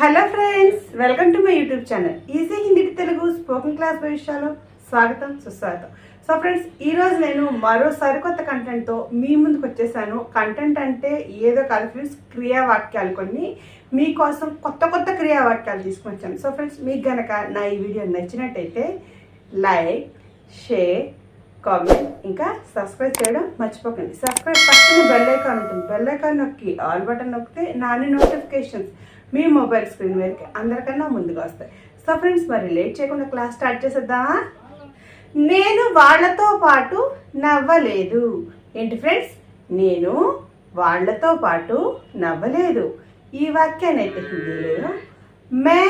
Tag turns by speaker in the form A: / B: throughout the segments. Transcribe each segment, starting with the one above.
A: Hello friends welcome to my YouTube channel. Easy Hindi Telugu spoken class భవిష్యాలు. స్వాగతం సుస్వాగతం. So friends ఈరోజు నేను మరో సరికొత్త కంటెంట్తో మీ ముందుకు వచ్చేసాను. కంటెంట్ అంటే ఏదో కాదు ఫ్రెండ్స్ క్రియావాక్యాలు కొన్ని. మీకోసం కొత్త కొత్త క్రియావాక్యాలు తీసుకొని వచ్చాను సో ఫ్రెండ్స్ మీకు గనక నా ఈ వీడియో నచ్చినట్టయితే లైక్ షేర్ కామెంట్ ఇంకా సబ్స్క్రైబ్ చేయడం మర్చిపోకండి. సబ్స్క్రైబ్ పక్కన బెల్ ఐకాన్ ఉంటుంది. బెల్ ఐకాన్ నొక్కి ఆల్ బటన్ నొక్కితే నాని నోటిఫికేషన్స్ మీ మొబైల్ స్క్రీన్ మీదకి అందరికన్నా ముందుగా వస్తాయి. సో ఫ్రెండ్స్ మరి లేట్ చేయకుండా క్లాస్ స్టార్ట్ చేసేద్దామా? నేను వాళ్ళతో పాటు నవ్వలేదు. ఏంటి ఫ్రెండ్స్ నేను వాళ్ళతో పాటు నవ్వలేదు. ఈ వాక్యాన్ని అయితే హిందీలో మే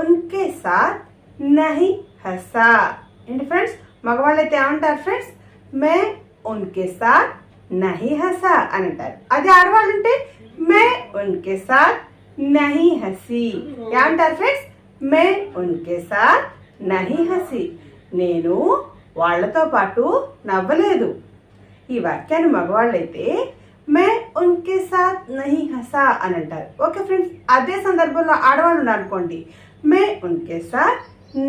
A: ఉన్కే సాత్ నహి హసా. ఏంటి ఫ్రెండ్స్ మగవాళ్ళు అయితే ఏమంటారు ఫ్రెండ్స్ మే ఉన్కే సాత్ నహి హసా అని అంటారు. అదే ఆడవాళ్ళు ఉంటే మే ఉన్కే సాత్ నహి హసి ఏమంటారు ఫ్రెండ్స్ మే ఉన్కే సాత్ నహి హసి నేను వాళ్ళతో పాటు నవ్వలేదు. ఈ వాక్యాన్ని మగవాళ్ళైతే మే ఉన్కే సాత్ నహి హసా అని అంటారు. ఓకే ఫ్రెండ్స్ అదే సందర్భంలో ఆడవాళ్ళు ఉన్నారు అనుకోండి మే ఉన్కే సాత్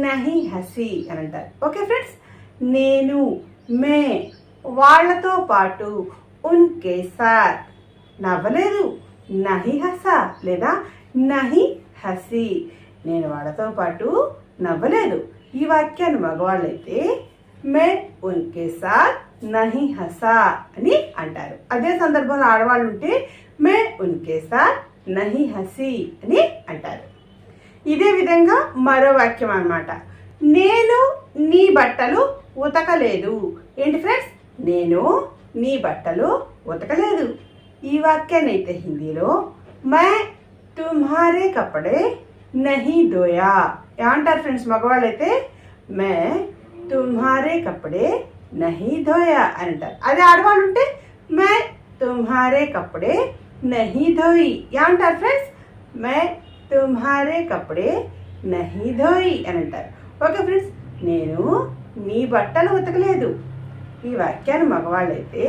A: నహి హసి అని అంటారు. ఓకే ఫ్రెండ్స్ నేను మే వాళ్ళతో పాటు ఉన్కే సార్ నవ్వలేదు. నహి హస లేదా నహి హసి. నేను వాళ్ళతో పాటు నవ్వలేదు. ఈ వాక్యాన్ని మగవాళ్ళైతే మే ఉన్కే సార్ నహి హసా అని అంటారు. అదే సందర్భంలో ఆడవాళ్ళు ఉంటే మే ఉన్కే సార్ నహి హసి అని అంటారు. ఇదే విధంగా మరో వాక్యం అన్నమాట. నేను నీ బట్టలు ఉతకలేదు. ఏంటి ఫ్రెండ్స్? నేను నీ బట్టలు ఉతకలేదు. ఈ వాక్యాన్నైతే హిందీలో మై తుమ్హారే కప్పడే నహి దోయా ఏమంటారు ఫ్రెండ్స్ మగవాళ్ళు అయితే మే తుమ్హారే కప్పడే నహి ధోయా అని అంటారు. అదే ఆడవాళ్ళు ఉంటే మే తుమ్హారే కప్పడే నహి ధోయి ఏమంటారు ఫ్రెండ్స్. మే తుమ్హారే కప్పడే నహి ధోయి అని అంటారు. ఓకే ఫ్రెండ్స్ నేను నీ బట్టలు ఉతకలేదు. ఈ వాక్యాన్ని మగవాళ్ళైతే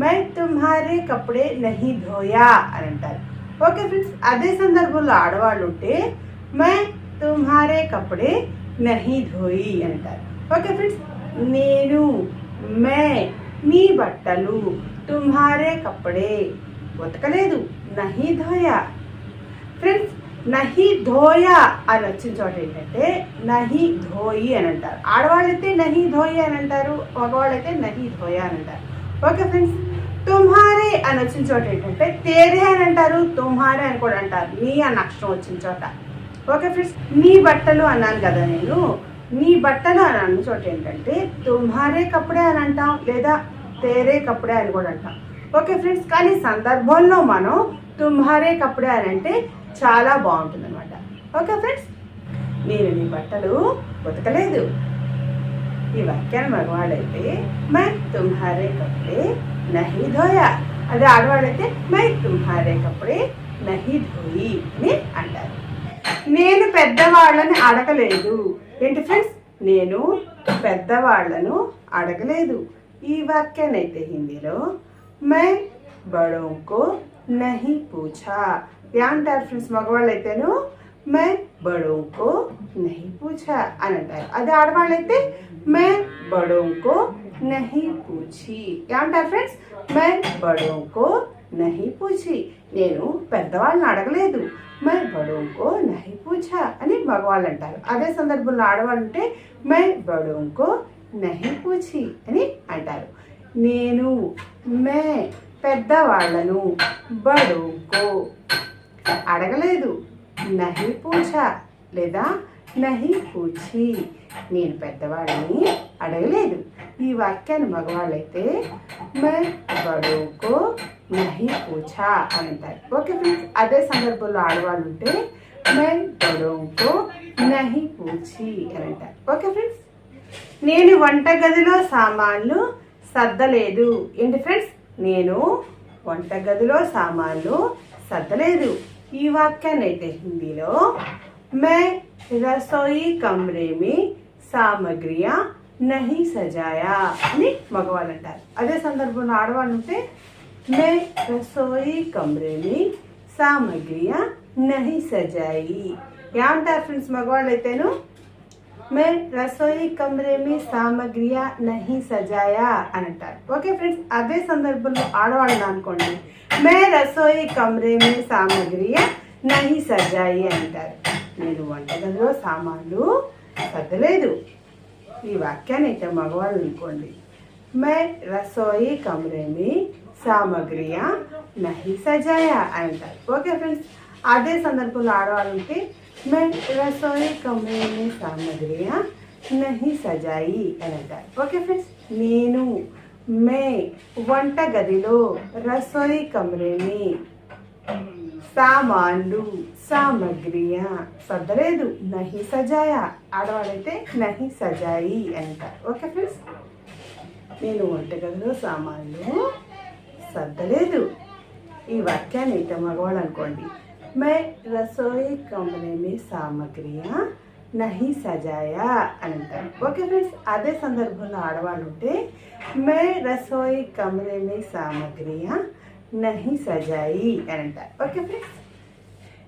A: మై తుమ్హారే కప్పుడే నహి ధోయా అని అంటారు. ఓకే ఫ్రెండ్స్ అదే సందర్భంలో ఆడవాళ్ళు ఉంటే మై తుమ్హారే కప్పుడే నహి ధోయి అని అంటారు. ఓకే ఫ్రెండ్స్ నేను మే నీ బట్టలు తుమ్హారే కప్పుడే ఉతకలేదు నహి ధోయా ఫ్రెండ్స్ నహి ధోయ అని వచ్చిన చోట ఏంటంటే నహి ధోయి అని అంటారు. ఆడవాళ్ళైతే నహి ధోయి అని అంటారు మగవాళ్ళైతే నహి ధోయ అని అంటారు. ఓకే ఫ్రెండ్స్ తుమ్హారే అని వచ్చిన చోట ఏంటంటే తేరే అని అంటారు తుమ్హారే అని కూడా అంటారు. నీ అన్న అక్షరం వచ్చిన చోట. ఓకే ఫ్రెండ్స్ నీ బట్టలు అన్నాను కదా నేను. నీ బట్టలు అని అన్న చోట ఏంటంటే తుమ్హారే కప్పుడే అని అంటాం లేదా తేరే కప్పుడే అని కూడా అంటాం. ఓకే ఫ్రెండ్స్ కానీ సందర్భంలో మనం తుమ్హారే కప్పుడే అని అంటే చాలా బాగుంటుంది అనమాట ఓకే ఫ్రెండ్స్ నేను నీ బట్టలు ఉతకలేదు. ఈ వాక్యాన్ని మగవాడైతే మై తుమ్హారే కప్పుడే నహి ధోయా. అదే ఆడవాడైతే మై తుమ్హారే కప్పుడే నహి ధోయి అని అంటారు. నేను పెద్దవాళ్ళని అడగలేదు. ఏంటి ఫ్రెండ్స్ నేను పెద్దవాళ్ళను అడగలేదు. ఈ వాక్యాన్ని అయితే హిందీలో మై బడోంకో నహి పూఛా అంటారు ఫ్రెండ్స్ మగవాళ్ళు అయితేను మే బడోంకో నహి పూఛా అని అంటారు అదే ఆడవాళ్ళు అయితే మే బడోంకో నహి పూచి ఏమంటారు ఫ్రెండ్స్ మే బడోంకో నహి పూచి నేను పెద్దవాళ్ళని అడగలేదు మే బడోంకో నహి పూఛా అని మగవాళ్ళు అంటారు అదే సందర్భంలో ఆడవాళ్ళు అంటే మే బడోంకో నహి పూచి అని అంటారు నేను మే పెద్దవాళ్ళను బడోంకో అడగలేదు. నహి పూచ లేదా నహి పూచి. నేను పెద్దవాళ్ళని అడగలేదు. ఈ వాక్యాన్ని మగవాళ్ళైతే మై బడుకో నహి పూఛా అని అంటారు. ఓకే ఫ్రెండ్స్ అదే సందర్భంలో ఆడవాళ్ళు ఉంటే మై బడోకో నహి పూచి అని అంటారు. ఓకే ఫ్రెండ్స్ నేను వంటగదిలో సామాన్లు సర్దలేదు. ఏంటి ఫ్రెండ్స్ నేను వంటగదిలో సామాన్లు సర్దలేదు. ఈ వాక్యాన్ని అయితే హిందీలో మే రసోయి కమ్రేమి సామగ్రియా నహి సజాయా అని మగవాళ్ళు అంటారు అదే సందర్భంలో ఆడవాళ్ళు ఉంటే మే రసోయి కమ్రేమి సామగ్రియా నహి సజాయి ఏమంటారు ఫ్రెండ్స్ మగవాళ్ళు అయితేను మే రసోయి కమరే మీ సామగ్రియా నహి సజాయా అని అంటారు ఓకే ఫ్రెండ్స్ అదే సందర్భంలో ఆడవాళ్ళని అనుకోండి మే రసోయి కమరే మీ సామగ్రియా నహి సజాయి అంటారు నేను వంటగదిలో సామాన్లు సర్దలేదు ఈ వాక్యాన్ని అయితే మగవాళ్ళు అనుకోండి. మే రసోయి కమరే మీ సామగ్రియా నహి సజాయా అంటారు ఓకే ఫ్రెండ్స్ అదే సందర్భంలో ఆడవాళ్ళు ఉంటే మే రసోయి కమరే మీ నహి సజాయి అని అంటారు ఓకే ఫ్రెండ్స్ నేను మే వంట గదిలో రసోయి కమరేని సామాన్లు సామగ్రియ సర్దలేదు నహి సజాయా ఆడవాళ్ళైతే నహి సజాయి అంటారు ఓకే ఫ్రెండ్స్ నేను వంటగదిలో సామాన్లు సర్దలేదు ఈ వాక్యాన్ని అయితే మగవాళ్ళు అనుకోండి మే రసోయి కంపెనీ మీ సామగ్రియా నహి సజాయా అని అంటారు ఓకే ఫ్రెండ్స్ అదే సందర్భంలో ఆడవాళ్ళు ఉంటే మే రసోయి కమరే మీ సామగ్రియా నహి సజాయి అని అంటారు ఓకే ఫ్రెండ్స్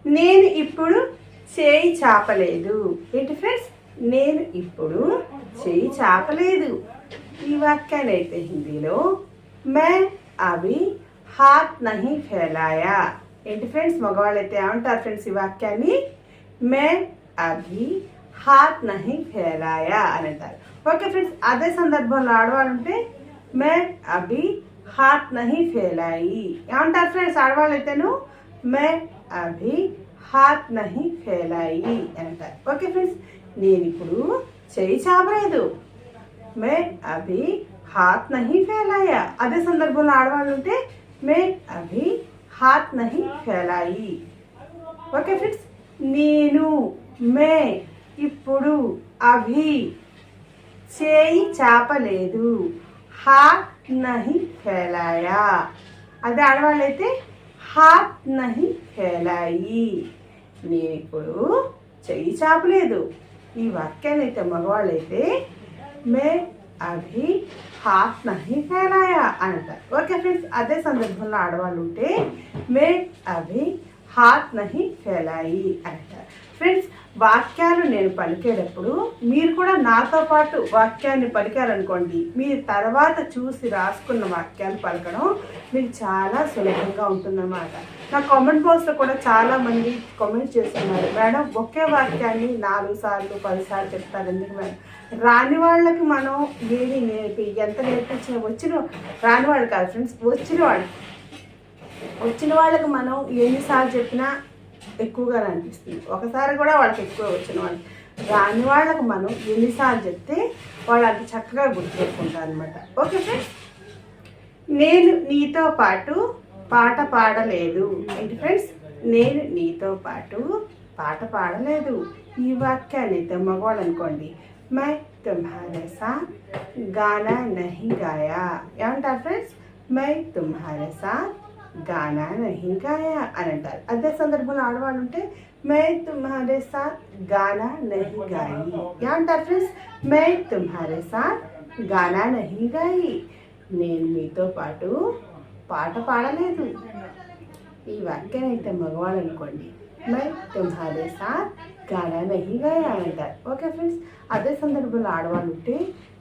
A: నేను ఇప్పుడు చేయి చాపలేదు। ఏంటి ఫ్రెండ్స్ నేను ఇప్పుడు చేయి చాపలేదు। ఈ వాక్యాన్ని అయితే హిందీలో మే అవి హాత్ నహి ఫెలాయా ఏంటి ఫ్రెండ్స్ మగవాళ్ళు అయితే ఏమంటారు ఫ్రెండ్స్ ఈ వాక్యాన్ని? మే అభి హాత్ నహి ఫేలాయా అని అంటారు. ఓకే ఫ్రెండ్స్ అదే సందర్భంలో ఆడవాళ్ళుంటే మే అభి హాత్ నహి ఫెలాయి. ఏమంటారు ఫ్రెండ్స్ ఆడవాళ్ళు అయితేను మే అభి హాత్ నహి ఫెలాయి అని అంటారు. ఓకే ఫ్రెండ్స్ నేను ఇప్పుడు చేయి చాపలేదు మే అభి హాత్ నహి ఫెలాయా. అదే సందర్భంలో ఆడవాళ్ళు ఉంటే మే అభి హాత్ నహి ఫెలాయి ఓకే ఫ్రెండ్స్ నేను మే ఇప్పుడు అభి చేయి చాపలేదు హాత్ నహి ఫెలాయా అదే ఆడవాళ్ళైతే హాత్ నహి ఫెలాయి నేను ఇప్పుడు చెయ్యి చాపలేదు। ఈ వాక్యాన్ని అయితే మగవాళ్ళైతే మే అభి హాత్ నహి ఫెలాయా అని అంటారు. ఓకే ఫ్రెండ్స్ అదే సందర్భంలో ఆడవాళ్ళు ఉంటే మే అభి హాత్ నహి ఫెలాయి అని అంటారు. ఫ్రెండ్స్ వాక్యాలు నేను పలికేటప్పుడు మీరు కూడా నాతో పాటు వాక్యాన్ని పలికారనుకోండి. మీరు తర్వాత చూసి రాసుకున్న వాక్యాలు పలకడం మీకు చాలా సులభంగా ఉంటుందన్నమాట. నా కామెంట్ బాక్స్లో కూడా చాలా మంది కామెంట్ చేస్తున్నారు. మేడం ఒకే వాక్యాన్ని నాలుగు సార్లు పదిసార్లు చెప్తారు ఎందుకు మేడం? రాని వాళ్ళకి మనం ఏమి నేర్పి ఎంత నేర్పించినా వచ్చిన రాని వాళ్ళు కాదు ఫ్రెండ్స్ వచ్చిన వాళ్ళు. వచ్చిన వాళ్ళకి మనం ఎన్నిసార్లు చెప్పినా ఎక్కువగా అనిపిస్తుంది. ఒకసారి కూడా వాళ్ళకి ఎక్కువ వచ్చిన వాళ్ళు. రాని వాళ్ళకు మనం ఎన్నిసార్లు చెప్తే వాళ్ళకి చక్కగా గుర్తుపెట్టుకుంటారు అనమాట ఓకే ఫ్రెండ్స్ నేను నీతో పాటు పాట పాడలేదు. ఏంటి ఫ్రెండ్స్ నేను నీతో పాటు పాట పాడలేదు. ఈ వాక్యాన్ని అయితే అనుకోండి. మై తుమ్హారే గానా నహి గాయా ఏమంటారు ఫ్రెండ్స్ మై తుమ్హారే గానా నహి గాయా అని అంటారు అదే సందర్భంలో ఆడవాళ్ళు ఉంటే మై తుమ్హారే సాత్ గానా నహి గాయి ఏమంటారు ఫ్రెండ్స్ మై తుమ్హారే సాత్ గానా నహి గాయి నేను మీతో పాటు పాట పాడలేదు ఈ వాక్యాన్ని అయితే మగవాళ్ళు అనుకోండి మై తుమ్హారే సాత్ గానా నహి గాయా అని అంటారు ఓకే ఫ్రెండ్స్ అదే సందర్భంలో ఆడవాళ్ళు ఉంటే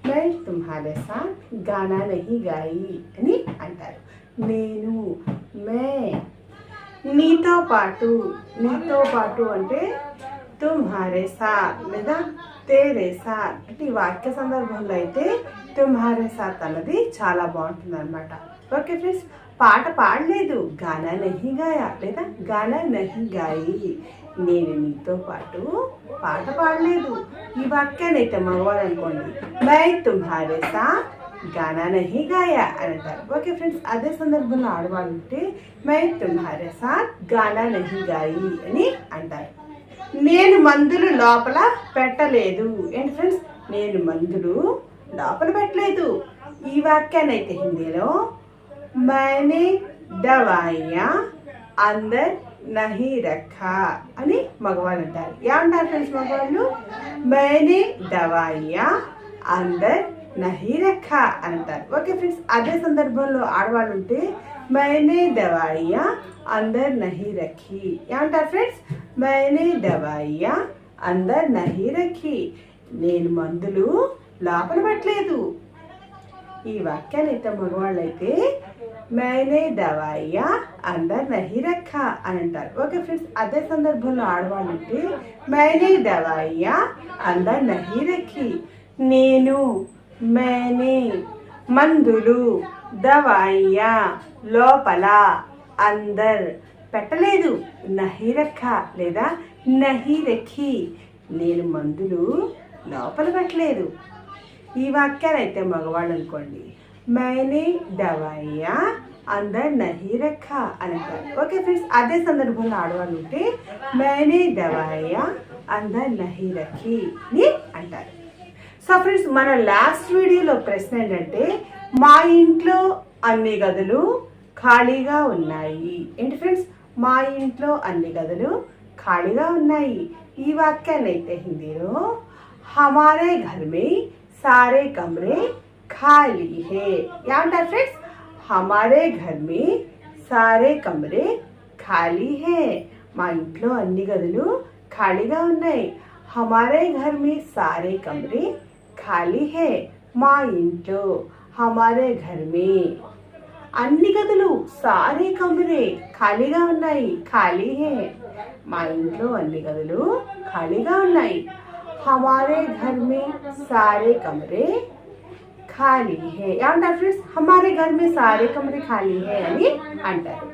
A: మై తుమ్హారే సాత్ గానా నహి గాయి అని అంటారు నేను మే. నీతో పాటు నీతో పాటు అంటే తుమ్హారే సాత్ లేదా తేరే సాత్ అంటే ఈ వాక్య సందర్భంలో అయితే తుమ్హారే సాత్ అన్నది చాలా బాగుంటుంది అనమాట ఓకే ఫ్రెండ్స్ పాట పాడలేదు. గానా నహి గాయా లేదా గానా నహి గాయి. నేను నీతో పాటు పాట పాడలేదు. ఈ వాక్యాన్ని అయితే మగవాలనుకోండి అనుకోండి. మై తుమ్హారే సాత్ గానా నహి గాయా అని అంటారు. ఓకే ఫ్రెండ్స్ అదే సందర్భంలో ఆడవాళ్ళు ఉంటే మై తుమ్హారే సాత్ గానా నహి గాయి అని అంటారు. నేను మందులు లోపల పెట్టలేదు ఏంటి ఫ్రెండ్స్ నేను మందులు లోపల పెట్టలేదు ఈ వాక్యాన్ని అయితే హిందీలో మైనే దవాయా అందర్ నహి రఖ అని మగవాళ్ళు అంటారు. ఏమంటారు ఫ్రెండ్స్ మగవాళ్ళు? మైనే దవాయా అందర్ నహిరఖా అంటారు. ఓకే ఫ్రెండ్స్ అదే సందర్భంలో ఆడవాళ్ళు ఉంటే మైనే దవాయ్యా అందర్ నహి రఖీ. ఏమంటారు ఫ్రెండ్స్? మైనే దవాయ్యా అందర్ నహి రఖీ. నేను మందులు లోపల పట్టలేదు. ఈ వాక్యాన్ని ముగవాళ్ళు అయితే మైనే దవాయ్యా అందర్ నహి రఖ అని అంటారు. ఓకే ఫ్రెండ్స్ అదే సందర్భంలో ఆడవాళ్ళు ఉంటే మైనే దవాయ్యా అందర్ నహి రఖీ. నేను మేనే. మందులు దవాయియా లోపల అందర్. పెట్టలేదు. నహిరఖ లేదా నహి రఖి నేను మందులు లోపల పెట్టలేదు. ఈ వాక్యాలు అయితే మగవాళ్ళు అనుకోండి. మైనే దవాయియా అందర్ నహిరఖ అని అంటారు. ఓకే ఫ్రెండ్స్ అదే సందర్భంలో ఆడవాళ్ళు ఉంటే మైనే దవాయియా అందర్ నహి రఖి అని అంటారు. సో ఫ్రెండ్స్ మన లాస్ట్ వీడియోలో ప్రశ్న ఏంటంటే మా ఇంట్లో అన్ని గదులు ఖాళీగా ఉన్నాయి. ఏంటి ఫ్రెండ్స్ మా ఇంట్లో అన్ని గదులు ఖాళీగా ఉన్నాయి. ఈ వాక్యాన్ని అయితే హిందీలో హమారే ఘర్ మే సారే కమరే ఖాళీ హే. ఏమంటారు ఫ్రెండ్స్ హమారే ఘర్ మే సారే కమరే ఖాళీ హే. మా ఇంట్లో అన్ని గదులు ఖాళీగా ఉన్నాయి. హమారే ఘర్ మే సారే కమరే ఖాళీ హే మా ఇంట్లో హమారే ఘర్మే అన్ని గదులు సారే కమరే ఖాళీగా ఉన్నాయి ఖాళీ హే మా ఇంట్లో అన్ని గదులు ఖాళీగా ఉన్నాయి హమారే ఘర్మే సారే కమరే ఖాళీ హే ఏమంటారు ఫ్రెండ్స్ హమారే ఘర్మే సారే కమరే ఖాళీ హే అని అంటారు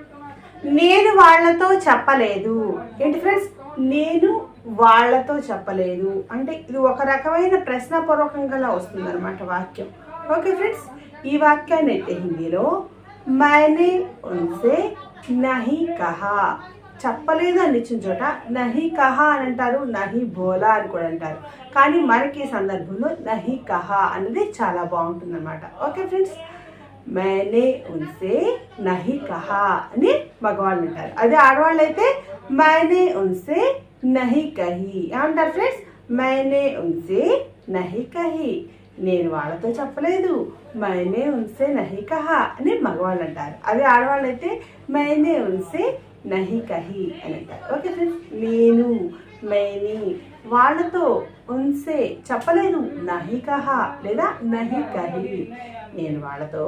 A: నేను వాళ్ళతో చెప్పలేదు ఏంటి ఫ్రెండ్స్ నేను వాళ్ళతో చెప్పలేదు. అంటే ఇది ఒక రకమైన ప్రశ్నపూర్వకంగా వస్తుందన్నమాట వాక్యం. ఓకే ఫ్రెండ్స్ ఈ వాక్యాన్ని అయితే హిందీలో మైనే ఉన్సే నహి కహా చెప్పలేదు అని ఇచ్చిన చోట నహి కహా అని అంటారు నహి బోలా అని కూడా అంటారు. కానీ మనకి ఈ సందర్భంలో నహి కహా అనేది చాలా బాగుంటుంది అనమాట ఓకే ఫ్రెండ్స్ మేనే ఉన్సే నహి కహా అని మగవాళ్ళు అంటారు అదే ఆడవాళ్ళు అయితే మేనే ఉన్సే నహి కహి ఏమంటారు ఫ్రెండ్స్ మైనే ఉన్సే నహి కహీ నేను వాళ్ళతో చెప్పలేదు। మైనే ఉన్సే నహి కహా అని మగవాళ్ళు అంటారు। అదే ఆడవాళ్ళు అయితే మైనే ఉన్సే నహి కహి అని అంటారు। ఓకే ఫ్రెండ్స్ నేను మైని వాళ్ళతో ఉన్సే చెప్పలేదు। నహి కహా లేదా నహి కహి నేను వాళ్ళతో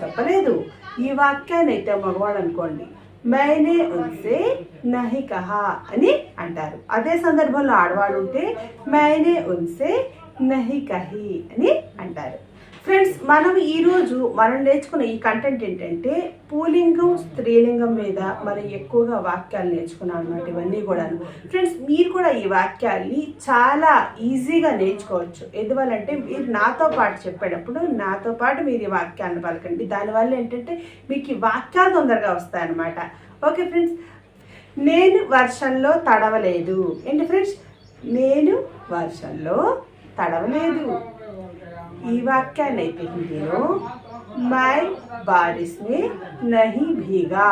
A: చెప్పలేదు। ఈ వాక్యాన్ని అయితే మగవాళ్ళు అనుకోండి మైనే ఉన్సే నహి కహా అని అంటారు. అదే సందర్భంలో ఆడవాడు ఉంటే మైనే ఉన్సే నహి కహి అని అంటారు. ఫ్రెండ్స్ మనం ఈరోజు మనం నేర్చుకున్న ఈ కంటెంట్ ఏంటంటే పూలింగం స్త్రీలింగం మీద మనం ఎక్కువగా వాక్యాలు నేర్చుకున్నాం అనమాట ఇవన్నీ కూడా ఫ్రెండ్స్ మీరు కూడా ఈ వాక్యాల్ని చాలా ఈజీగా నేర్చుకోవచ్చు. ఎందువల్లంటే మీరు నాతో పాటు చెప్పేటప్పుడు నాతో పాటు మీరు ఈ వాక్యాలను పలకండి. దానివల్ల ఏంటంటే మీకు ఈ వాక్యాలు తొందరగా వస్తాయన్నమాట. ఓకే ఫ్రెండ్స్ నేను వర్షంలో తడవలేదు. ఏంటి ఫ్రెండ్స్ నేను వర్షంలో తడవలేదు. ఈ వాక్యాన్ని అయితే హిందీలో మై బారిస్ మే నహి భీగా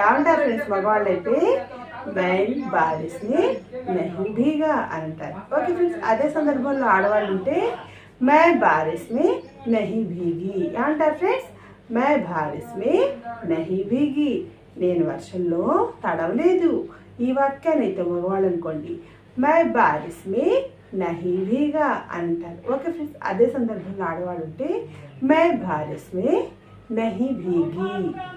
A: ఏమంటారు ఫ్రెండ్స్ మగవాళ్ళు అయితే మై బారిస్ మే నహి భీగా అని అంటారు ఓకే ఫ్రెండ్స్ అదే సందర్భంలో ఆడవాళ్ళు ఉంటే మై బారిస్ మే నహి భీగి ఏమంటారు ఫ్రెండ్స్ మై బారిస్ మే నహి భీగి నేను వర్షంలో తడవలేదు ఈ వాక్యాన్ని అయితే మగవాళ్ళు అనుకోండి మై బారిస్ మే నహీవీగా అంటారు. ఓకే ఫ్రెండ్స్ అదే సందర్భంలో ఆడవాడు ఉంటే మై బారిస్ మే నహి భీగి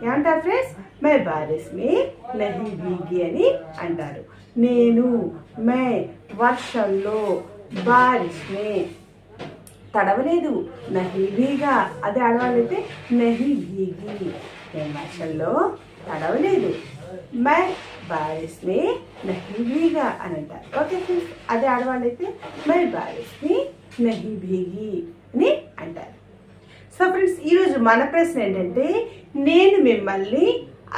A: ఏమంటారు ఫ్రెండ్స్. మై బారిస్ మే నహి భీగి అని అంటారు. నేను మే వర్షంలో బారిస్ మే తడవలేదు. నహి భీగా అదే ఆడవాళ్ళైతే నహి భీగి. నేను వర్షంలో తడవలేదు. మై బారిస్ మే నహి భీగా అని అంటారు ఓకే ఫ్రెండ్స్ అదే ఆడవాళ్ళు అయితే మై బారిస్ మే నహి భీగి అని అంటారు. సో ఫ్రెండ్స్ ఈరోజు మన ప్రశ్న ఏంటంటే నేను మిమ్మల్ని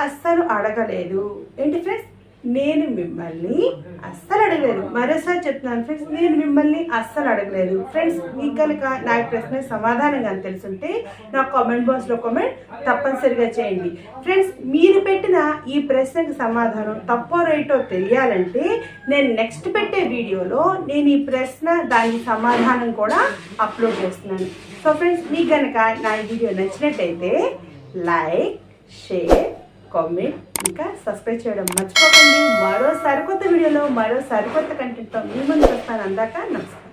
A: అస్సలు అడగలేదు. ఏంటి ఫ్రెండ్స్ నేను మిమ్మల్ని అస్సలు అడగలేదు. మరోసారి చెప్తున్నాను ఫ్రెండ్స్ నేను మిమ్మల్ని అస్సలు అడగలేదు. ఫ్రెండ్స్ మీకు కనుక నా ప్రశ్న సమాధానం కానీ తెలుసుంటే నా కామెంట్ బాక్స్లో కామెంట్ తప్పనిసరిగా చేయండి. ఫ్రెండ్స్ మీరు పెట్టిన ఈ ప్రశ్నకి సమాధానం తప్పో రైటో తెలియాలంటే నేను నెక్స్ట్ పెట్టే వీడియోలో నేను ఈ ప్రశ్న దానికి సమాధానం కూడా అప్లోడ్ చేస్తున్నాను. సో ఫ్రెండ్స్ మీకు కనుక నా ఈ వీడియో నచ్చినట్టయితే లైక్ షేర్ కామెంట్ ఇంకా సబ్స్క్రైబ్ చేయడం మర్చిపోకండి. మరో సరికొత్త వీడియోలో మరో సరికొత్త కంటెంట్తో మీ ముందు వస్తాను. అందాక నమస్తే